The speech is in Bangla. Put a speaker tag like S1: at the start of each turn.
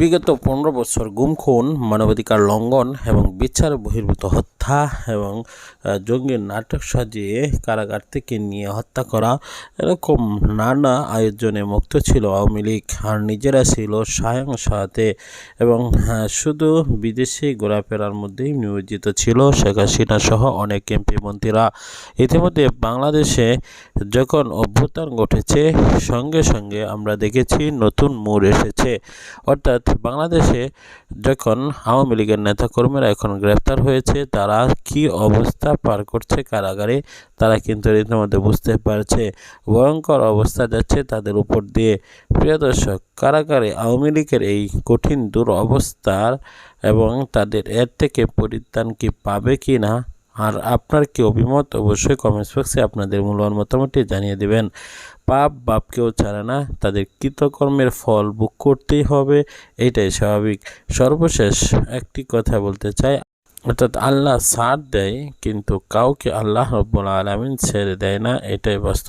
S1: বিগত পনেরো বছর গুম খুন মানবাধিকার লঙ্ঘন এবং বিচার বহির্ভূত হত্যা এবং জঙ্গির নাটক সাজিয়ে কারাগার থেকে নিয়ে হত্যা করা এরকম নানা আয়োজনে মুক্ত ছিল আওয়ামী লীগ। আর নিজেরা ছিল সায়ং সাথে এবং হ্যাঁ, শুধু বিদেশে ঘোরাফেরার মধ্যেই নিয়োজিত ছিল শেখ হাসিনা সহ অনেক এমপি মন্ত্রীরা। ইতিমধ্যে বাংলাদেশে যখন অভ্যুত্থান ঘটেছে সঙ্গে সঙ্গে আমরা দেখেছি নতুন মোড় এসেছে। অর্থাৎ বাংলাদেশে যখন আওয়ামী লীগের নেতাকর্মীরা এখন গ্রেপ্তার হয়েছে, তারা কি অবস্থা পার করছে কারাগারে, তারা কিন্তু রীতিমধ্যে বুঝতে পারছে। ভয়ঙ্কর অবস্থা যাচ্ছে তাদের উপর দিয়ে। প্রিয় দর্শক, কারাগারে আওয়ামী লীগের এই কঠিন দুরবস্থার এবং তাদের এর থেকে পরিত্রাণ কি পাবে কি না আর আপনার কি অভিমত? অবশ্যই কমেন্টস বক্সে আপনাদের মূল্যবান মতামতটি জানিয়ে দেবেন। পাপ বাপকেও ছাড়ে না, তাদের কৃতকর্মের ফল বুক করতেই হবে, এটাই স্বাভাবিক। সর্বশেষ একটি কথা বলতে চাই, অর্থাৎ আল্লাহ সার দেয়, কিন্তু কাউকে আল্লাহ রব্বুল আলমিন ছেড়ে দেয় না, এটাই বাস্তব।